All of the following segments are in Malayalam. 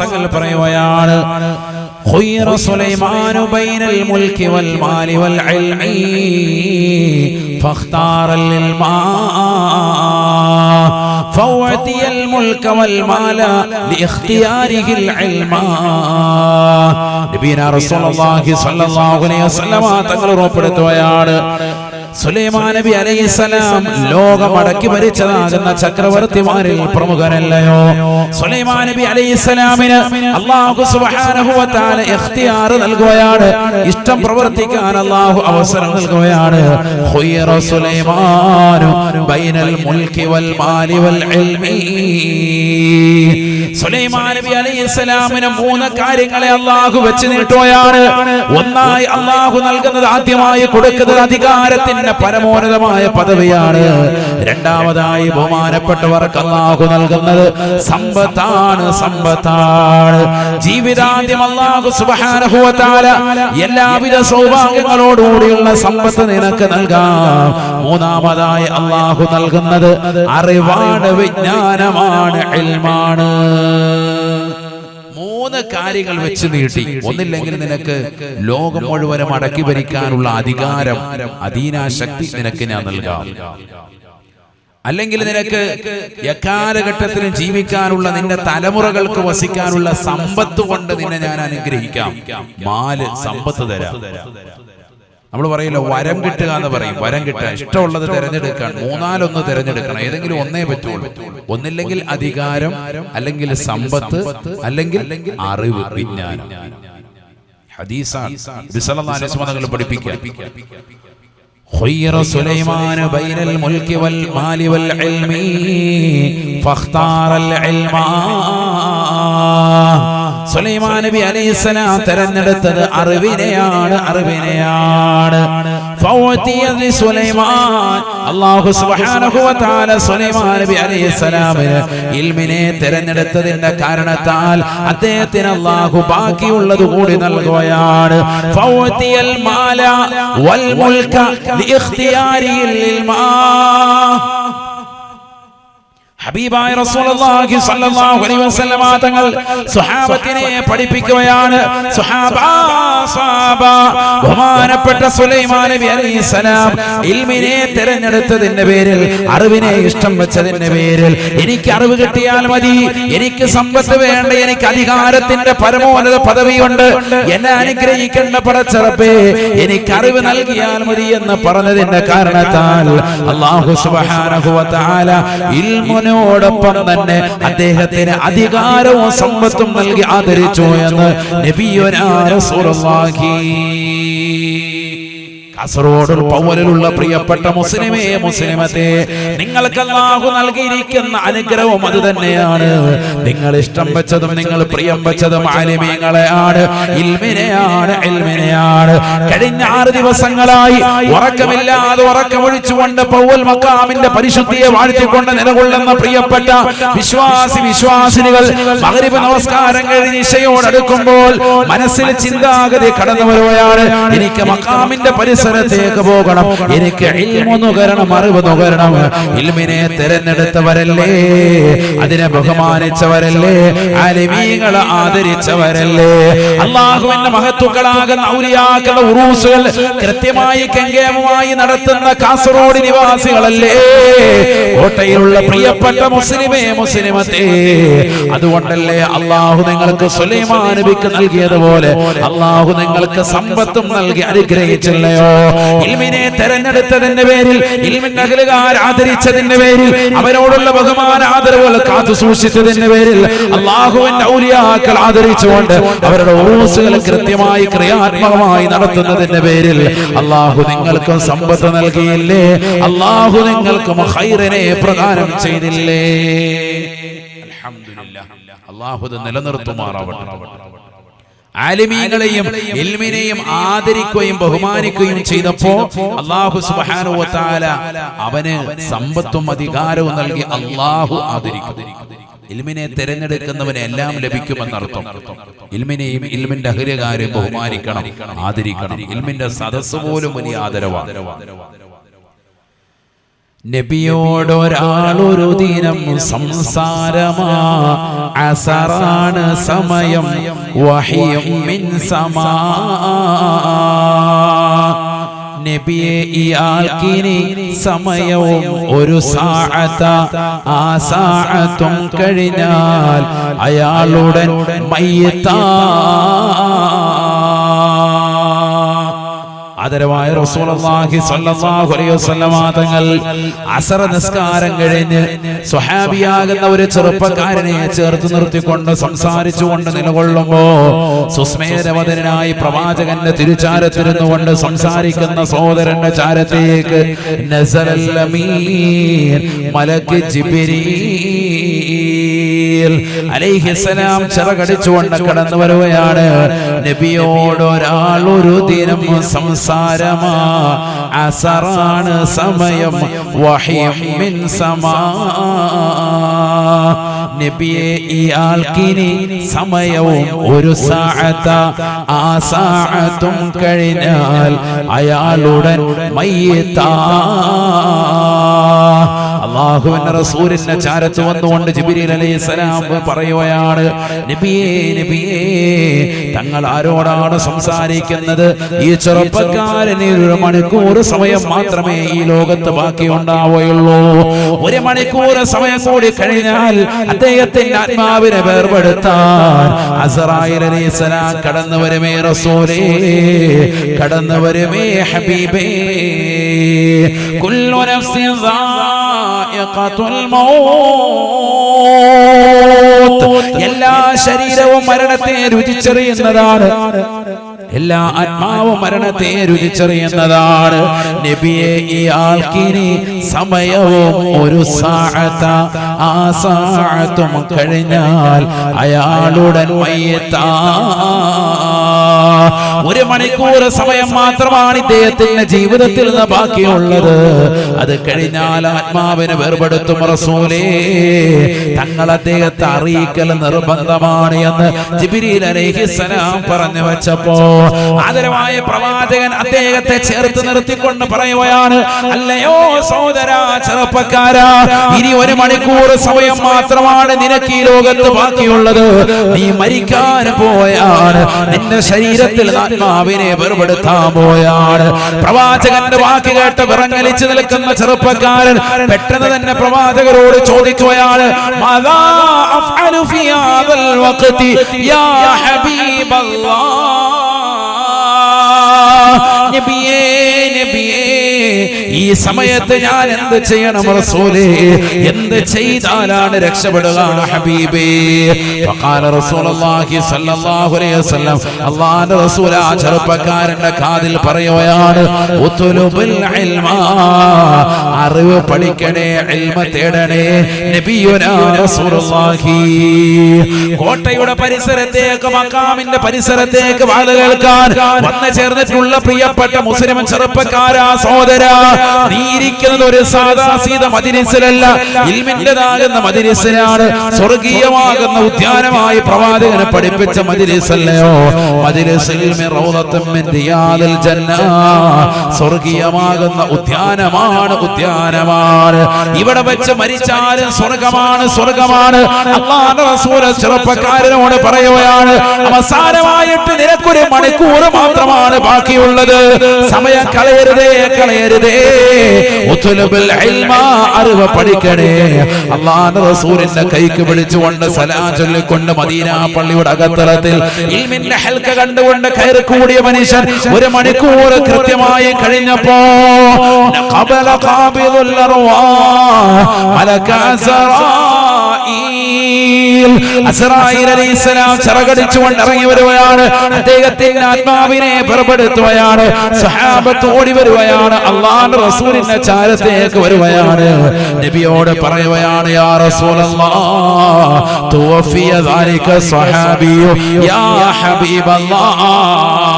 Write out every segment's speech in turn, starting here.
തങ്ങൾ പറയുകയാണ് خير سليمان بين الملك والمال والعلم فاختار للماء فأعطي الملك والمال لاختياره العلم നബീന റസൂലുള്ളാഹി സ്വല്ലല്ലാഹു അലൈഹി വസല്ലമ തങ്ങൾ ഉറപ്പെടുത്തുകയാണ് സുലൈമാൻ നബി അലൈഹിസലാം ലോകം അടക്കി ഭരിച്ചതാകുന്ന ചക്രവർത്തിമാരിൽ പ്രമുഖനല്ലയോ സുലൈമാൻ നബി അലൈഹിസ്സലാമിന് അല്ലാഹു സുബ്ഹാനഹു വ തആല ഇഖ്തിയാർ നൽകുകയാണ്. ഇഷ്ടം പ്രവർത്തിക്കാൻ അല്ലാഹു അവസരം നൽകുകയാണ്. ഖുയ്റ സുലൈമാനു ബൈനൽ മുൽക്കി വൽ മാലി വൽ ഇൽമി. സുലൈമാൻ നബി അലൈഹിസലാമിന് മൂന്ന് കാര്യങ്ങളെ അല്ലാഹു വെച്ച് നീട്ടുകയാണ്. ഒന്നായി അല്ലാഹു നൽകുന്നത് ആദ്യമായി കൊടുക്കുന്നത് അധികാരത്തിന്റെ പരമോന്നതമായ പദവിയാണ്. രണ്ടാമതായി ബഹുമാനപ്പെട്ടവർക്ക് അല്ലാഹു നൽകുന്നത് സമ്പത്താണ് സമ്പത്താണ്. ജീവിതാന്ത്യം സുബ്ഹാനഹു വ എല്ലാവിധ സൗഭാഗ്യങ്ങളോടുകൂടിയുള്ള സമ്പത്ത് നിനക്ക് നൽകാം. മൂന്നാമതായി അള്ളാഹു നൽകുന്നത് അറിവാണ് വിജ്ഞാനമാണ് ഇൽമാണ്. മൂന്ന് കാര്യങ്ങൾ വെച്ച് നീട്ടി. ഒന്നില്ലെങ്കിൽ നിനക്ക് ലോകം മുഴുവനും അടക്കി ഭരിക്കാനുള്ള അധികാരം അധീനാശക്തി നിനക്ക് ഞാൻ നൽകാം. അല്ലെങ്കിൽ നിനക്ക് എക്കാലഘട്ടത്തിനും ജീവിക്കാനുള്ള നിന്റെ തലമുറകൾക്ക് വസിക്കാനുള്ള സമ്പത്ത് കൊണ്ട് നിന്നെ ഞാൻ അനുഗ്രഹിക്കാം. മാൽ സമ്പത്ത് തരാം. നമ്മൾ പറയില്ല വരം കിട്ടുക എന്ന് പറയും വരം കിട്ടുക ഇഷ്ടമുള്ളത് തിരഞ്ഞെടുക്കാൻ മൂന്നാലൊന്ന് തിരഞ്ഞെടുക്കണം ഏതെങ്കിലും ഒന്നേ പറ്റുള്ളൂ ഒന്നില്ലെങ്കിൽ അധികാരം അല്ലെങ്കിൽ സമ്പത്ത് അല്ലെങ്കിൽ അറിവ് വിജ്ഞാനം ഹദീസാണ് നബി സല്ലല്ലാഹു അലൈഹി വസല്ലം തങ്ങൾ പഠിപ്പിക്കുക خير سليمان بين الملك والمال والعلم فاختار العلم സുലൈമാൻ നബി അലൈഹിസ്സലാം തെരഞ്ഞെടുത്തത് അറിവിനെയാണ് അറിവിനെയാണ്. അല്ലാഹു സുബ്ഹാനഹു വ തആല സുലൈമാൻ നബി അലൈഹിസ്സലാമിന് ഇൽമിനെ തിരഞ്ഞെടുത്തതിന്റെ കാരണത്താൽ അദ്ദേഹത്തിന് അല്ലാഹു ബാക്കിയുള്ളത് കൂടി നൽകുകയാണ്. ഫൗതിയൽ മാല വൽ മുൽക ലിഇഖ്തിയാരിൽ ഇൽമാ. ഹബീബായ റസൂലുള്ളാഹി സ്വല്ലല്ലാഹു അലൈഹി വസല്ലമ തങ്ങൾ സ്വഹാബത്തിനെ പഠിപ്പിക്കുകയാണ്. സ്വഹാബാ സ്വഹാബ ബഹുമാനപ്പെട്ട സുലൈമാൻ നബി സലാം ഇൽമിനെ തിരഞ്ഞെടുത്തതിന്റെ പേരിൽ അറിവിനെ ഇഷ്ടം വെച്ചതിന്റെ പേരിൽ എനിക്ക് അറിവ് കിട്ടിയാൽ മതി എനിക്ക് സമ്പത്ത് വേണ്ട എനിക്ക് അധികാരത്തിന്റെ പരമോന്നത പദവിയുണ്ട് എന്നെ അനുഗ്രഹിക്കേണ്ട പടച്ചറപ്പേ എനിക്ക് അറിവ് നൽകിയാൽ മതി എന്ന് പറഞ്ഞതിന്റെ കാരണത്താൽ അല്ലാഹു സുബ്ഹാനഹു വ തആല ഇൽമുനു അതിനോടൊപ്പം തന്നെ അദ്ദേഹത്തിന് അധികാരവും സമ്പത്തും നൽകി ആദരിച്ചു എന്ന് നബിയൊരാ റസൂലുള്ളാഹി കാസർഗോഡ് പൗരലുള്ള പ്രിയപ്പെട്ട മുസ്ലിമേ മുസ്ലിമത്തെ നിങ്ങൾക്ക് അല്ലാഹു നൽകിയിരിക്കുന്ന അനുഗ്രഹവും അത് തന്നെയാണ് നിങ്ങൾ ഇഷ്ടം വെച്ചതും നിങ്ങൾ പ്രിയം വെച്ചതും ആലിമീങ്ങളെ ആണ്. ഇൽമിനെയാണ് ഇൽമിനെയാണ് കഴിഞ്ഞ ആറ് ദിവസങ്ങളായി ഉറക്കമില്ലാതെ ഉറക്കമൊഴിച്ചുകൊണ്ട് പൗവൽ മക്കാമിന്റെ പരിശുദ്ധിയെ വാഴ്ത്തിക്കൊണ്ട് നിലകൊള്ളുന്ന പ്രിയപ്പെട്ട വിശ്വാസി വിശ്വാസിനികൾ മകരിവ് നമസ്കാരം കഴിഞ്ഞ് ഇശയോടടുക്കുമ്പോൾ മനസ്സിൽ ചിന്താഗതി കടന്നു വരുകയാണ്. എനിക്ക് മക്കാമിന്റെ പരിസരത്തേക്ക് പോകണം. എനിക്ക് നുകരണം അറിവ് നുകരണം. ഇൽമിനെ തിരഞ്ഞെടുത്തവരല്ലേ? അതിനെ ബഹുമാനിച്ചവരല്ലേ? അലിമീകളെ ആദരിച്ചവരല്ലേ? അള്ളാഹുവിന്റെ മഹത്വങ്ങളാകുന്ന ഔലിയാക്കളുടെ ഉറൂസുകൾ കൃത്യമായി കെങ്കേമമായി നടത്തുന്ന കാസർഗോഡ് നിവാസികളല്ലേ? കോട്ടയിലുള്ള പ്രിയപ്പെട്ട മുസ്ലിമേ മുസ്ലിമത്തെ. അതുകൊണ്ടല്ലേ അള്ളാഹു നിങ്ങൾക്ക് സുലൈമാൻ നബിക്ക് നൽകിയതുപോലെ അള്ളാഹു നിങ്ങൾക്ക് സമ്പത്തും നൽകി അനുഗ്രഹിച്ചില്ലയോ? ഇൽമിനെ തെരഞ്ഞെടുത്തതിന്റെ പേരിൽ ഇൽമിന്റെ അഖിലുകാർ ആദരിച്ചതിന്റെ പേരിൽ അവരോടുള്ള ബഹുമാന ആദരവ് കാത്തു സൂക്ഷിച്ചതിന്റെ പേരിൽ അള്ളാഹുവിന്റെ ഔലിയാക്കൾ ആദരിച്ചുകൊണ്ട് അവരുടെ ഉറൂസുകൾ കൃത്യമായി ക്രിയാത്മകമായി നടത്തുന്നതിന്റെ പേരിൽ അള്ളാഹു നിങ്ങൾക്കും സമ്പത്ത് നൽകിയില്ലേ? അള്ളാഹു നിങ്ങൾക്കും ഹൈറിനെ പ്രദാനം ചെയ്തില്ലേ. അള്ളാഹു നിലനിർത്തുമാറാവട്ടെ. ആലിമീങ്ങളെയും ഇൽമിനെയും ആദരിക്കുകയും ബഹുമാനിക്കുകയും ചെയ്തപ്പോ അള്ളാഹു തആല അവന് സമ്പത്തും അധികാരവും നൽകി അള്ളാഹു ആദരിക്കും. ഇൽമിനെ തിരഞ്ഞെടുക്കുന്നവന് എല്ലാം ലഭിക്കുമെന്നർത്ഥം. ഇൽമിനെയും ഇൽമിന്റെ അഹിരകാരെ ബഹുമാനിക്കണം ആദരിക്കണം. ഇൽമിന്റെ സദസ്സ് പോലും വലിയ ആദരവാണ്. നബിയോടൊരാളൊരു ദിനം സംസാരമാ. അസറാണ് സമയം വഹിയും മിൻ സമാ. നബിയെ ഇയാൾക്കിനി സമയവും ഒരു സാഅത്ത ആ സാഅത്തും കഴിഞ്ഞാൽ അയാളുടൻ മയ്യത്താ. ആദരവായ റസൂലുള്ളാഹി സ്വല്ലല്ലാഹു അലൈഹി വസല്ലമ തങ്ങൾ അസർ നിസ്കാരം കഴിഞ്ഞ് സ്വഹാബിയാകുന്ന ഒരു ചെറുപ്പക്കാരനെ ചേർത്ത് നിർത്തിക്കൊണ്ട് സംസാരിച്ചുകൊണ്ട് നിലകൊള്ളുമ്പോ സുസ്മേരവതനായി പ്രവാചകന്റെ തിരുചാരത്തിരുന്നു കൊണ്ട് സംസാരിക്കുന്ന സഹോദരന്റെ ചാരത്തേക്ക് നസറല്ലമീൻ മലക്ക് മലക്ക് ജിബ്രീൽ അലൈഹിസ്സലാം ചിറകടിച്ചുകൊണ്ട് കടന്നു വരുകയാണ്. നബിയോട് ഒരാൾ ഒരു ദിനം സംസാരമാ. അസറാണ് സമയം. വഹിമിൻ മിൻ സമാ. നബിയെ ഇയാൾക്കിനി സമയവും ഒരു സാഅത്ത ആ സാഅത്തും കഴിഞ്ഞാൽ അയാളുടൻ മയ്യത്താ. അള്ളാഹുവിന്റെ റസൂലിന്റെ ചാരത്ത് വന്നുകൊണ്ട് ജിബിരിൽ അലൈഹി സ്വലാം പറയുകയാണ് നബിയേ നബിയേ തങ്ങൾ ആരോടാണ് സംസാരിക്കുന്നത്? ഈ ചെറുപ്പക്കാരന് ഒരു മണിക്കൂർ സമയം മാത്രമേ ഈ ലോകത്ത് ബാക്കി ഉണ്ടാവുകയുള്ളൂ ഒരു മണിക്കൂർ സമയം കൂടി കഴിഞ്ഞാൽ അദ്ദേഹത്തിന്റെ ആത്മാവിനെ വേർപെടുത്താൻ അസറായിൽ അലൈഹി സ്വലാം കടന്നു വരുമേ റസൂലേ കടന്നു വരുമേ ഹബീബേ. കുല്ലു നഫ്സിൻ എല്ലാ ശരീരവും മരണത്തെ രുചിച്ചറിയുന്നതാണ്. എല്ലാ ആത്മാവും മരണത്തെ രുചിച്ചറിയുന്നതാണ്. നബിയെ ഈ ആൾക്കിനി സമയവും ഒരു സാഴത്ത ആ സാഴത്തും കഴിഞ്ഞാൽ അയാളുടൻ മയ്യത്താ ഒരു മണിക്കൂർ സമയം മാത്രമാണ് ഇദ്ദേഹത്തിന്റെ ജീവിതത്തിൽ നിന്ന് ബാക്കിയുള്ളത്. അത് കഴിഞ്ഞാൽ ആത്മാവിനെ വേർപെടുത്തും റസൂലേ. തങ്ങൾ അദ്ദേഹത്തെ അറിയിക്കൽ നിർബന്ധമാണ് എന്ന് ജിബിരിൽ അലൈഹിസ്സലാം പറഞ്ഞു വെച്ചപ്പോ ആദരവായ പ്രവാചകൻ അദ്ദേഹത്തെ ചേർത്ത് നിർത്തിക്കൊണ്ട് പറയുകയാണ് അല്ലയോ സഹോദര ചെറുപ്പക്കാരാ ഇനി ഒരു മണിക്കൂർ സമയം മാത്രമാണ് നിനക്ക് ഈ ലോകത്ത് ബാക്കിയുള്ളത്. നീ മരിക്കാൻ പോയാണ്. നിന്റെ ശരീരത്തിൽ ആത്മാവിനെ വെറുപെടുത്താൻ പോയാണ്. പ്രവാചകന്റെ വാക്ക് കേട്ട് വിറങ്ങലിച്ച് നിൽക്കുന്ന ചെറുപ്പക്കാരൻ പെട്ടെന്ന് തന്നെ പ്രവാചകരോട് ചോദിക്കുകയാണ് നബിയേ നബിയേ ഈ സമയത്ത് ഞാൻ എന്ത് ചെയ്യണം റസൂലേ? എന്ത് ചെയ്താലാണ് രക്ഷപ്പെടുക ഹബീബേ? ഫഖാല റസൂലുള്ളാഹി സ്വല്ലല്ലാഹു അലൈഹി വസല്ലം. അല്ലാഹുവിന്റെ റസൂൽ ആ ചെറുപ്പക്കാരന്റെ കാതിൽ പറയുകയാണ് ഉതുലുബുൽ ഇൽമ. അറിവ് പഠിക്കണേ ഇൽമ തേടണേ നബിയുനാ റസൂലുള്ളാഹി. കോട്ടയുടെ പരിസരത്തേക്ക് മക്കാമിന്റെ പരിസരത്തേക്ക് വാഴ കേൾക്കാൻ വന്നു ചേർന്നിട്ടുള്ള പ്രിയപ്പെട്ട മുസ്ലിം ചെറുപ്പക്കാരാ സഹോദര. നീ ഒരു സാധാ മതിരിസിലല്ല. ഇൽമിന്റെ ഇൽമിന്റേതാകുന്ന മദിരിസിലാണ് സ്വർഗീയമാകുന്ന ഉദ്യാനമായി പ്രവാചകനെ പഠിപ്പിച്ച മതിരിസല്ലയോ? സ്വർഗീയമാകുന്ന ഉദ്യാനമാണ് ഉദ്യാനമാണ്. ഇവിടെ വെച്ച് മരിച്ചാലും സ്വർഗമാണ് സ്വർഗമാണ്. ചെറുപ്പക്കാരനോട് പറയുകയാണ് അവസാനമായിട്ട് നിനക്കൊരു മണിക്കൂർ മാത്രമാണ് ബാക്കിയുള്ളത്. സമയം കളയരുതേ കളയരുതേ. പഠിക്കണേ. പിടിച്ചുകൊണ്ട് മദീന പള്ളിയുടെ കണ്ടുകൊണ്ട് കൂടിയ മനുഷ്യൻ ഒരു മണിക്കൂർ കൃത്യമായി കഴിഞ്ഞപ്പോ ചിറകടിച്ചുകൊണ്ട് ഇറങ്ങി വരുകയാണ് അദ്ദേഹത്തിന്റെ ആത്മാവിനെ പുറപ്പെടുത്തുകയാണ് സഹാബത്ത് ഓടി വരുകയാണ് അള്ളാന്റെ റസൂലിന്റെ ചാരത്തേക്ക് വരുകയാണ് നബിയോട് പറയുകയാണ് യാ റസൂലല്ലാഹ് തുവഫിയ ദാലിക യാ ഹബീബല്ലാഹ്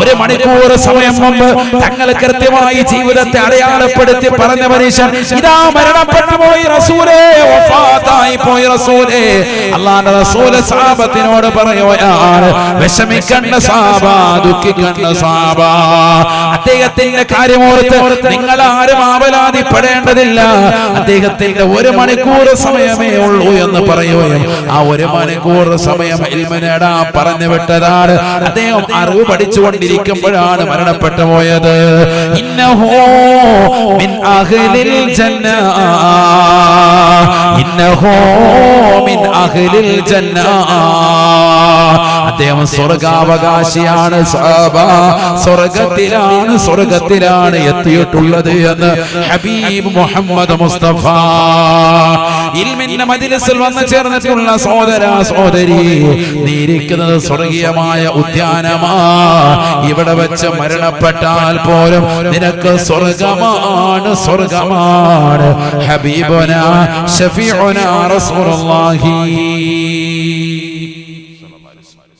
ഒരു മണിക്കൂർ സമയം മുമ്പ് തങ്ങൾ കൃത്യമായി ജീവിതത്തെ അടയാളപ്പെടുത്തി പറഞ്ഞ മനുഷ്യൻ ഇതാ മരണപ്പെട്ടു പോയി റസൂലേ വഫാത്തായി പോയി റസൂലേ. അള്ളാന്റെ റസൂൽ സാബത്തിനോട് പറയുകയാണ് വിഷമിക്കണ്ട സാബ ദുഃഖിക്കണ്ട സാബ. അദ്ദേഹത്തിന്റെ കാര്യമോർത്ത് നിങ്ങൾ ആരും ആവലാതിപ്പെടേണ്ടതില്ല. അദ്ദേഹത്തിന്റെ ഒരു മണിക്കൂർ സമയമേ ഉള്ളൂ എന്ന് പറയുകയും ആ ഒരു മണിക്കൂർ സമയം ഇൽമനേടാ പറഞ്ഞു വിട്ടതാണ് അദ്ദേഹം അറിവ് പഠിച്ചുകൊണ്ടിരിക്കുമ്പോഴാണ് മരണപ്പെട്ടു പോയത് ഇന്നഹോ മിൻ അഹ്ലിൽ ജന്ന. ഇന്നഹോ മിൻ അഹ്ലിൽ ജന്ന. അദ്ദേഹം സ്വർഗാവകാശിയാണ് സ്വർഗത്തിലാണ് സ്വർഗത്തിലാണ് എത്തിയിട്ടുള്ളത് എന്ന് ഹബീബ് മുഹമ്മദ് മുസ്തഫ. ഇൽമിന്റെ മജിലിസിൽ വന്നു ചേർന്നിട്ടുള്ള സഹോദര സഹോദരി നീരിക്കുന്നത് സ്വർഗീയമായ ഉദ്യാനമാ. ഇവിടെ വെച്ച് മരണപ്പെട്ടാൽ പോലും നിനക്ക് സ്വർഗമാണ് സ്വർഗമാണ്. ഹബീബന ഷഫീഉന റസൂലുള്ളാഹി.